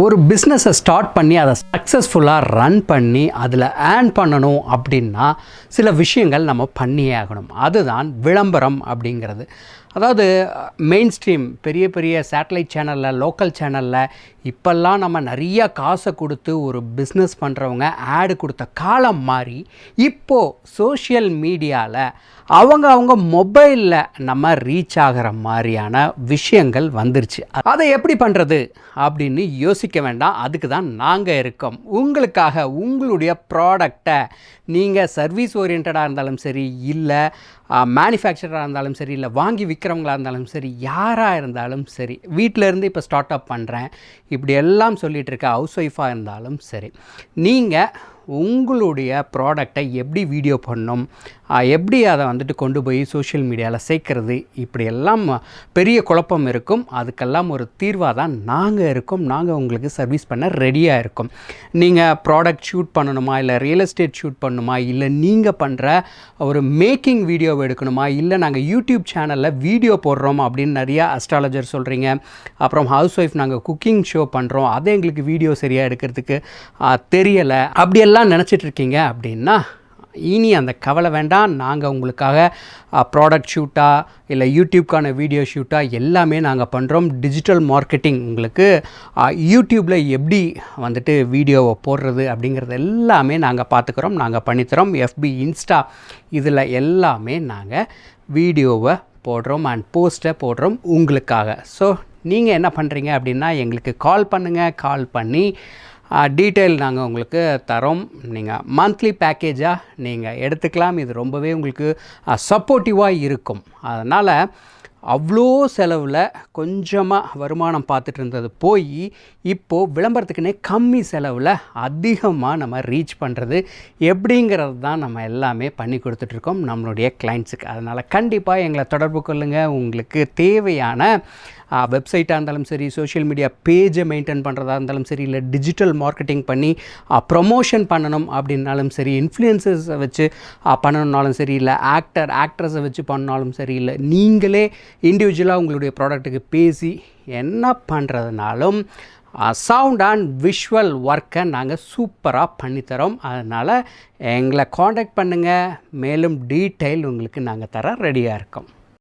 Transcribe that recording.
ஒரு பிஸ்னஸை ஸ்டார்ட் பண்ணி அதை சக்ஸஸ்ஃபுல்லாக ரன் பண்ணி அதில் ஏர்ன் பண்ணணும் அப்படின்னா சில விஷயங்கள் நம்ம பண்ணியே ஆகணும். அதுதான் விளம்பரம் அப்படிங்கிறது. அதாவது மெயின் ஸ்ட்ரீம் பெரிய பெரிய சேட்டலைட் சேனலில் லோக்கல் சேனலில் இப்போல்லாம் நம்ம நிறைய காசை கொடுத்து ஒரு பிஸ்னஸ் பண்ணுறவங்க ஆடு கொடுத்த காலம் மாறி இப்போது சோஷியல் மீடியாவில் அவங்க அவங்க மொபைலில் நம்ம ரீச் ஆகிற மாதிரியான விஷயங்கள் வந்துருச்சு. அதை எப்படி பண்ணுறது அப்படின்னு யோசிக்க வேண்டாம். அதுக்கு தான் நாங்கள் இருக்கோம். உங்களுக்காக உங்களுடைய ப்ராடக்டை நீங்கள் சர்வீஸ் ஓரியன்டாக இருந்தாலும் சரி இல்லை மேனுஃபேக்சராக இருந்தாலும் சரி இல்லை வாங்கி படிக்கிறவங்களாக இருந்தாலும் சரி யாராக இருந்தாலும் சரி வீட்டில் இருந்து இப்போ ஸ்டார்ட் அப் பண்ணுறேன் இப்படி எல்லாம் சொல்லிகிட்டு இருக்க ஹவுஸ் ஒய்ஃபாக இருந்தாலும் சரி நீங்கள் உங்களுடைய ப்ராடக்டை எப்படி வீடியோ பண்ணணும்? எப்படி அதை வந்துட்டு கொண்டு போய் சோஷியல் மீடியாவில் சேர்க்கறது? இப்படியெல்லாம் பெரிய குழப்பம் இருக்கும். அதுக்கெல்லாம் ஒரு தீர்வாக தான் நாங்கள் இருக்கோம். நாங்கள் உங்களுக்கு சர்வீஸ் பண்ண ரெடியாக இருக்கோம். நீங்கள் ப்ராடக்ட் ஷூட் பண்ணணுமா? இல்லை ரியல் எஸ்டேட் ஷூட் பண்ணணுமா இல்லை நீங்கள் பண்ணுற ஒரு மேக்கிங் வீடியோவை எடுக்கணுமா? இல்லை நாங்கள் யூடியூப் சேனலில் வீடியோ போடுறோம்? அப்படின்னு நிறையா அஸ்ட்ராலஜர் சொல்கிறீங்க அப்புறம் ஹவுஸ் ஒய்ஃப் நாங்கள் குக்கிங் ஷோ பண்ணுறோம் அதை எங்களுக்கு வீடியோ சரியாக எடுக்கிறதுக்கு தெரியலை. அப்படியெல்லாம் நினச்சிட்டு இருக்கீங்க அப்படின்னா இனி அந்த கவலை வேண்டாம். நாங்கள் உங்களுக்காக ப்ராடக்ட் ஷூட்டாக இல்லை யூடியூப்க்கான வீடியோ ஷூட்டாக எல்லாமே நாங்கள் பண்ணுறோம் டிஜிட்டல் மார்க்கெட்டிங் உங்களுக்கு யூடியூப்பில் எப்படி வந்துட்டு வீடியோவை போடுறது அப்படிங்கிறது எல்லாமே நாங்கள் பார்த்துக்குறோம் நாங்கள் பண்ணித்தரோம். எஃபி இன்ஸ்டா இதில் எல்லாமே நாங்கள் வீடியோவை போடுறோம் அண்ட் போஸ்ட்டை போடுறோம் உங்களுக்காக. ஸோ நீங்கள் என்ன பண்ணுறீங்க அப்படின்னா எங்களுக்கு கால் பண்ணுங்கள் கால் பண்ணி டீட்டெயில் நாங்கள் உங்களுக்கு தரோம். நீங்கள் மந்த்லி பேக்கேஜாக நீங்கள் எடுத்துக்கலாம். இது ரொம்பவே உங்களுக்கு சப்போர்ட்டிவாக இருக்கும். அதனால் அவ்வளோ செலவில் கொஞ்சமாக வருமானம் பார்த்துட்டு இருந்தது போய் இப்போது விளம்பரத்துக்குன்னே கம்மி செலவில் அதிகமாக நம்ம ரீச் பண்ணுறது எப்படிங்கிறது தான் நம்ம எல்லாமே பண்ணி கொடுத்துட்ருக்கோம் நம்மளுடைய கிளைண்ட்ஸுக்கு அதனால் கண்டிப்பாக எங்களை தொடர்பு கொள்ளுங்கள் உங்களுக்கு தேவையான வெப்சைட்டாக இருந்தாலும் சரி சோஷியல் மீடியா பேஜை மெயின்டைன் பண்ணுறதா இருந்தாலும் சரி இல்லை டிஜிட்டல் மார்க்கெட்டிங் பண்ணி ப்ரொமோஷன் பண்ணணும் அப்படின்னாலும் சரி இன்ஃப்ளூயன்சர்ஸை வச்சு பண்ணணுன்னாலும் சரி இல்லை ஆக்டர் ஆக்ட்ரஸை வச்சு பண்ணாலும் சரி இல்லை நீங்களே இண்டிவிஜுவலாக உங்களுடைய ப்ராடக்ட்டுக்கு பேசி என்ன பண்ணுறதுனாலும் சவுண்ட் அண்ட் விஷுவல் ஒர்க்கை நாங்கள் சூப்பராக பண்ணித்தரோம் அதனால் எங்களை காண்டாக்ட் பண்ணுங்கள் மேலும் டீட்டெயில் உங்களுக்கு நாங்கள் தர ரெடியாக இருக்கோம்.